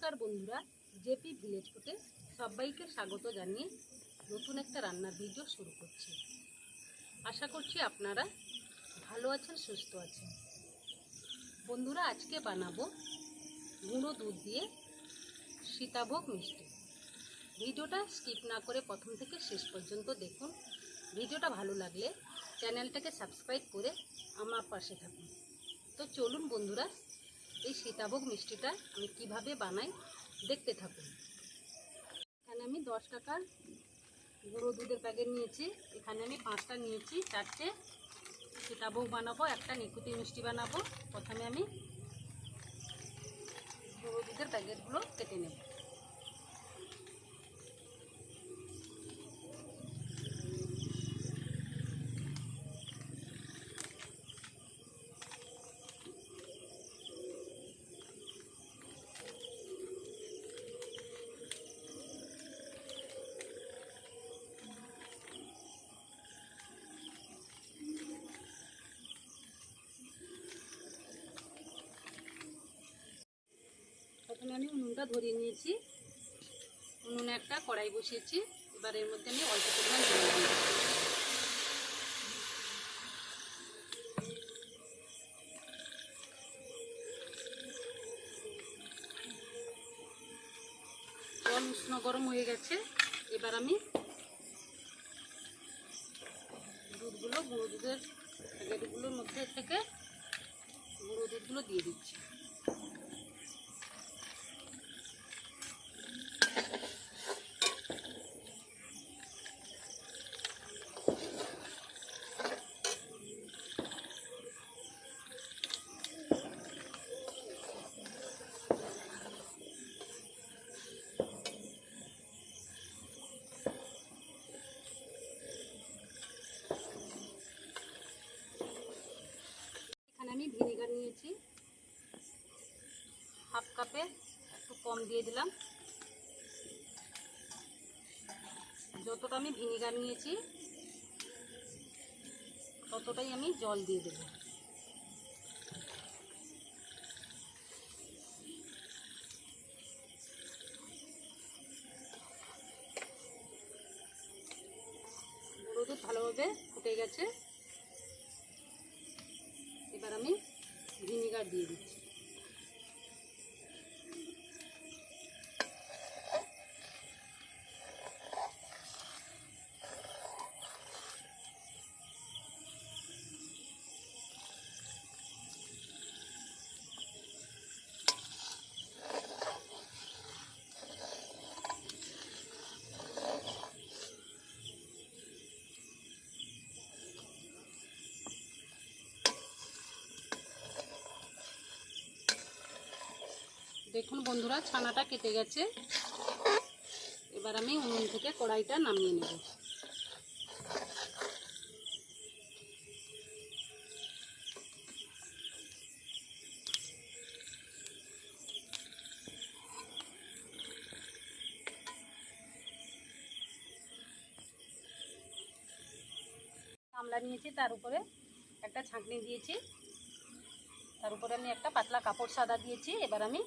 নমস্কার বন্ধুরা, JP village ফুটে সবাইকে স্বাগত জানিয়ে নতুন একটা রান্নার ভিডিও শুরু করছি। আশা করছি আপনারা ভালো আছেন, সুস্থ আছেন। বন্ধুরা, আজকে বানাবো গুঁড়ো দুধ দিয়ে সীতাভোগ মিষ্টি। ভিডিওটা স্কিপ না করে প্রথম থেকে শেষ পর্যন্ত দেখুন। ভিডিওটা ভালো লাগলে চ্যানেলটাকে সাবস্ক্রাইব করে আমার পাশে থাকুন। তো চলুন বন্ধুরা এই সীতাভোগ মিষ্টিটা আমি কীভাবে বানাই দেখতে থাকুন। এখানে আমি দশ টাকার গুঁড়ো দুধের প্যাকেট নিয়েছি। এখানে আমি পাঁচটা নিয়েছি, চারটে সীতাভোগ বানাবো, একটা নিকুতি মিষ্টি বানাবো। প্রথমে আমি গুঁড়ো দুধের প্যাকেটগুলো কেটে নেব। প্রথমে আমি উনুনটা ধরিয়ে নিয়েছি। উনুনে একটা কড়াই বসিয়েছি। এবার এর মধ্যে আমি অল্প পরিমাণ জল দিয়েছি জল উষ্ণ গরম হয়ে গেছে। এবার আমি দুধগুলো, গুঁড়ো দুধের প্যাকেটগুলোর মধ্যে থেকে গুঁড়ো দুধগুলো দিয়ে দিচ্ছি এখানে আমি ভিনেগার নিয়েছি হাফ কাপে একটু কম দিয়ে দিলাম। যতটা আমি ভিনেগার নিয়েছি, ততটাই আমি জল দিয়ে দেব। দুধ ভালোভাবে ফুটে গেছে। এবার আমি ভিনিগার দিয়ে দিচ্ছি। দেখুন বন্ধুরা, ছানাটা কেটে গেছে। এবার আমি উনুন থেকে কড়াইটা নামিয়ে নেব। গামলা নিয়েছি, তার উপরে একটা ছাঁকনি দিয়েছি। তার উপরে আমি একটা পাতলা কাপড় সাদা দিয়েছি। এবার আমি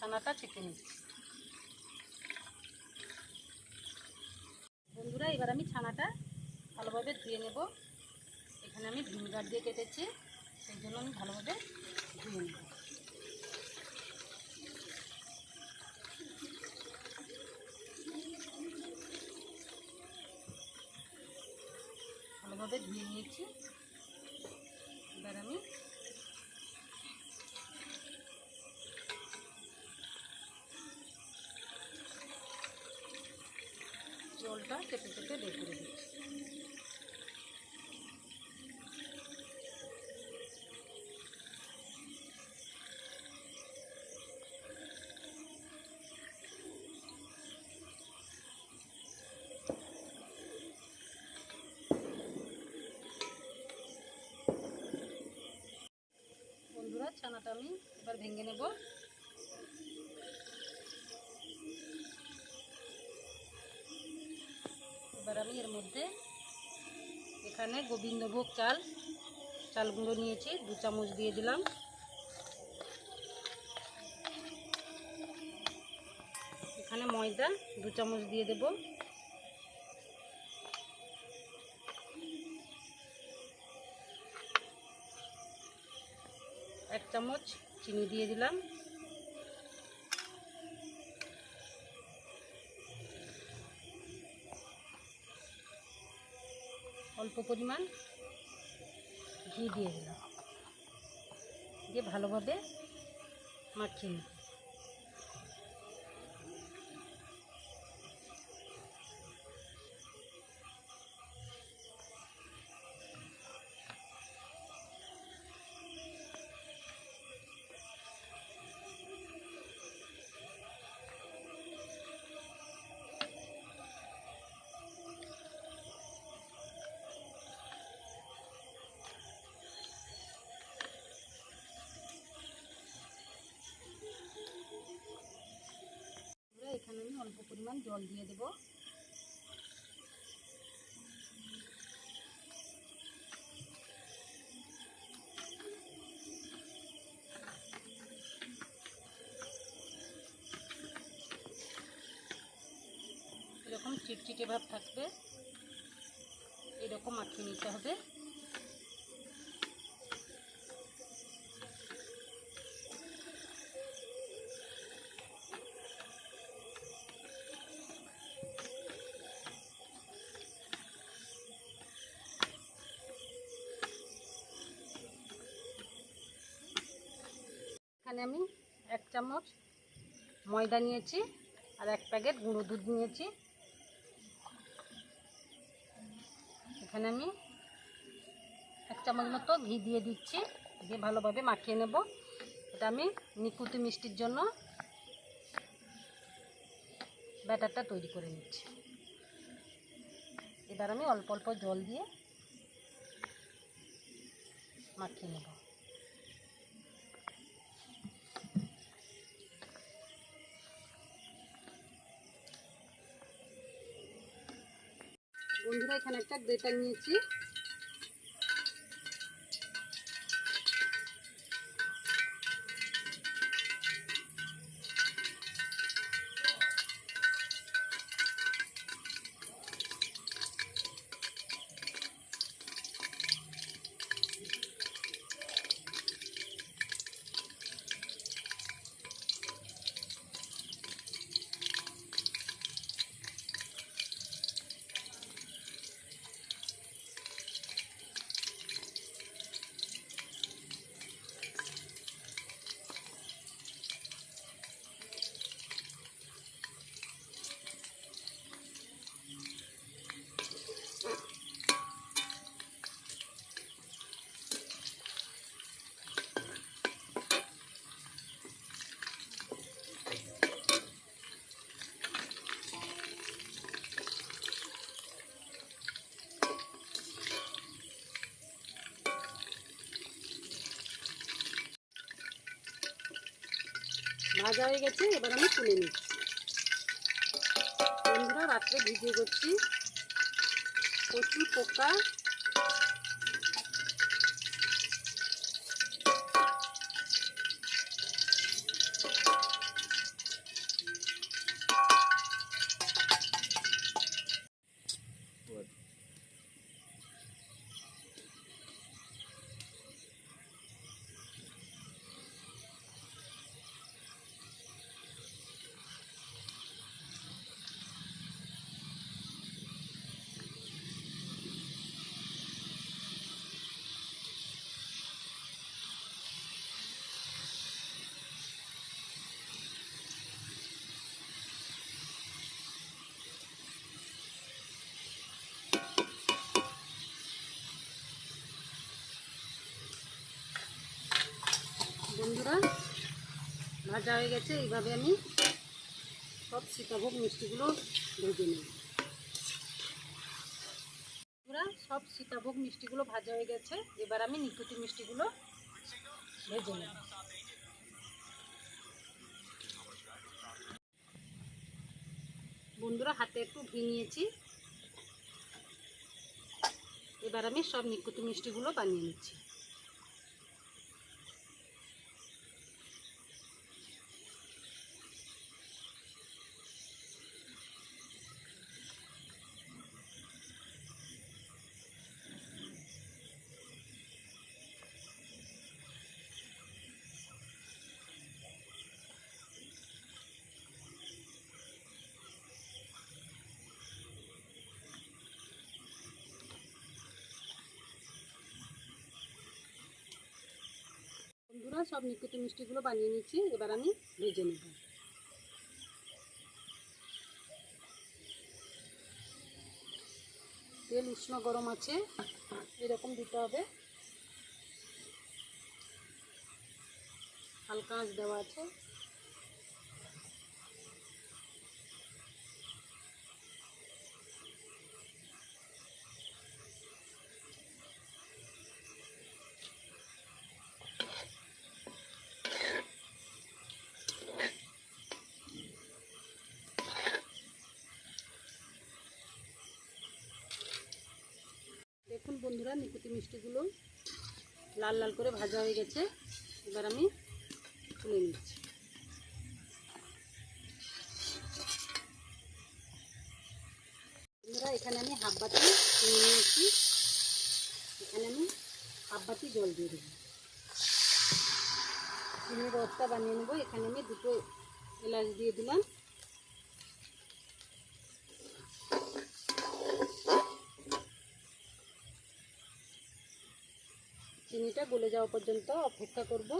ছানাটা ছেঁকে নিচ্ছি বন্ধুরা, এবার আমি ছানাটা ভালোভাবে ধুয়ে নেব। এখানে আমি ভিনেগার দিয়ে কেটেছি, সেই জন্য আমি ভালোভাবে ধুয়ে নেব। ভালোভাবে ধুয়ে নিয়েছি। জলটা চেপে চেপে বের করে দিচ্ছি ছানাটা আমি এবার ভেঙে নেব। এবার আমি এর মধ্যে এখানে গোবিন্দভোগ চাল চাল গুঁড়ো নিয়েছি, দু চামচ দিয়ে দিলাম। এখানে ময়দা দু চামচ দিয়ে দেব। এক চামচ চিনি দিয়ে দিলাম। পরিমাণ ঘি দিয়ে দিলাম। দিয়ে ভালোভাবে মাখিয়ে নিই পরিমাণ জল দিয়ে দেব। এরকম চিটচিটে ভাব থাকবে। এরকম মাখিয়ে নিতে হবে। এখানে আমি এক চামচ ময়দা নিয়েছি আর এক প্যাকেট গুঁড়ো দুধ নিয়েছি। এখানে আমি এক চামচ মতো ঘি দিয়ে দিচ্ছি, দিয়ে ভালোভাবে মাখিয়ে নেব। এটা আমি নিকুতি মিষ্টির জন্য ব্যাটারটা তৈরি করে নিচ্ছি। এবার আমি অল্প অল্প জল দিয়ে মাখিয়ে নেব। বন্ধুরা এখানে একটা গ্রেটার নিয়েছি। ভাজা হয়ে গেছে এবার আমি তুলে নিচ্ছি। বন্ধুরা রাত্রে ভিজিয়ে করছি। প্রচুর পোকা বন্ধুরা ভাজা হয়ে গেছে, এইভাবে আমি সব সীতাভোগ মিষ্টিগুলো ভেজে নেব। সব সীতাভোগ মিষ্টিগুলো ভাজা হয়ে গেছে, এবার আমি নিকুতি মিষ্টিগুলো ভেজে নেব। বন্ধুরা, হাতে একটু ঘি নিয়েছি। এবার আমি সব নিকুতি মিষ্টিগুলো বানিয়ে নিচ্ছি। বন্ধুরা সব নিকুতি মিষ্টিগুলো বানিয়ে নিচ্ছি। এবার আমি ভেজে নেব। তেল উষ্ণ গরম আছে, এরকম দিতে হবে। হালকা আঁচ দেওয়া আছে। দেখুন বন্ধুরা, নিকুতি মিষ্টিগুলো লাল লাল করে ভাজা হয়ে গেছে। এবার আমি তুলে নিচ্ছি। বন্ধুরা, এখানে আমি হাফ বাটি নিয়েছি। এখানে আমি হাফ জল দিয়ে দেবো। চিনির রসটা বানিয়ে নেব। এখানে আমি দুটো এলাচ দিয়ে দিলাম। চিনিটা গলে যাওয়া পর্যন্ত অপেক্ষা করব।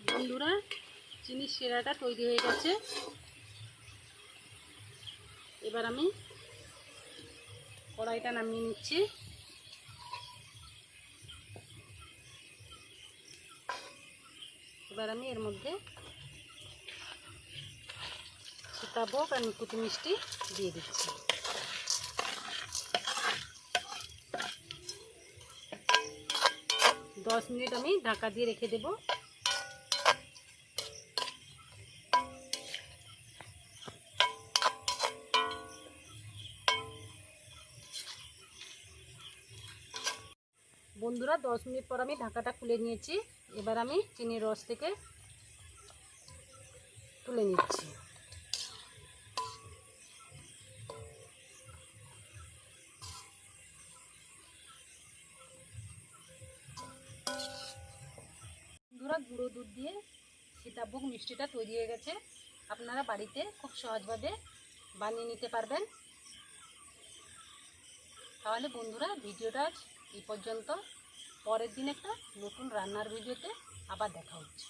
বন্ধুরা, চিনির সেরাটা তৈরি হয়ে গেছে। এবার আমি কড়াইটা নামিয়ে নিচ্ছি। এবার আমি এর মধ্যে সীতাভোগ আর নিকুতি মিষ্টি দিয়ে দিচ্ছি। দশ মিনিট আমি ঢাকা দিয়ে রেখে দেব। বন্ধুরা, দশ মিনিট পর আমি ঢাকাটা খুলে নিয়েছি। এবার আমি চিনির রস থেকে তুলে নিচ্ছি। বন্ধুরা, গুঁড়ো দুধ দিয়ে সীতাভোগ মিষ্টিটা তৈরি হয়ে গেছে। আপনারা বাড়িতে খুব সহজভাবে বানিয়ে নিতে পারবেন। তাহলে বন্ধুরা, ভিডিওটা এই পর্যন্ত। পরের দিন একটা নতুন রান্নার ভিডিওতে আবার দেখা হচ্ছে।